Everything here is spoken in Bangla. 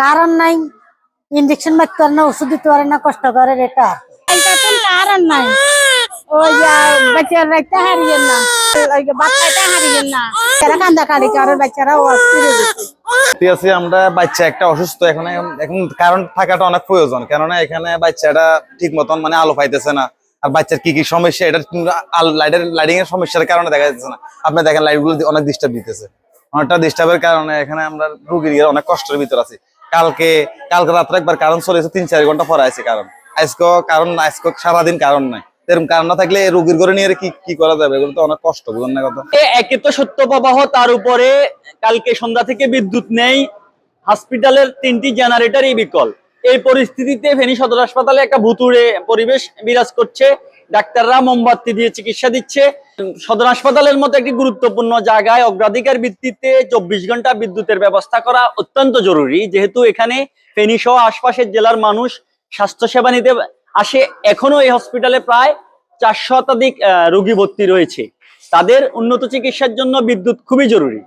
কারণ নাই। ইঞ্জেকশন মারতে পারে না, ওষুধ দিতে পারে না, কষ্ট করে এটা। কারণ নাই। বাচ্চা একটা অসুস্থ, এখন কারণ থাকাটা অনেক প্রয়োজন। কেননা এখানে বাচ্চাটা ঠিক মতন মানে আলো পাইতেছে না। আর বাচ্চার কি কি সমস্যা এটা লাইটের লাইটিং এর সমস্যার কারণে দেখা যাচ্ছে না। আপনি দেখেন লাইটগুলো অনেক ডিস্টার্ব দিতেছে। অনেকটা ডিস্টার্বের কারণে এখানে আমরা রুগীর অনেক কষ্টের ভিতর আছি। কালকে কালকে রাত্রে একবার কারণ চলেছে, তিন, চার ঘণ্টা পরে আছে কারণ। আজকে কারণ আজকে সারাদিন কারণ নাই। থাকলে নিয়ে কি কি করা যাবে? অনেক কষ্ট না কথা? একে তো সত্য প্রবাহ, তার উপরে কালকে সন্ধ্যা থেকে বিদ্যুৎ নেই। হসপিটালের তিনটি বিকল। এই পরিস্থিতিতে সদর হাসপাতালে একটা ভুতুড়ে পরিবেশ বিরাজ করছে। ডাক্তাররা মোমবাতি দিয়ে চিকিৎসা দিচ্ছে। সদর হাসপাতালের মতো একটি গুরুত্বপূর্ণ জায়গায় অগ্রাধিকার ভিত্তিতে চব্বিশ ঘণ্টা বিদ্যুতের ব্যবস্থা করা অত্যন্ত জরুরি। যেহেতু এখানে ফেনী সহ আশপাশের জেলার মানুষ স্বাস্থ্যসেবা নিতে আসে, এখনও এই হসপিটালে প্রায় চার শতাধিক রোগী ভর্তি রয়েছে। তাদের উন্নত চিকিৎসার জন্য বিদ্যুৎ খুবই জরুরি।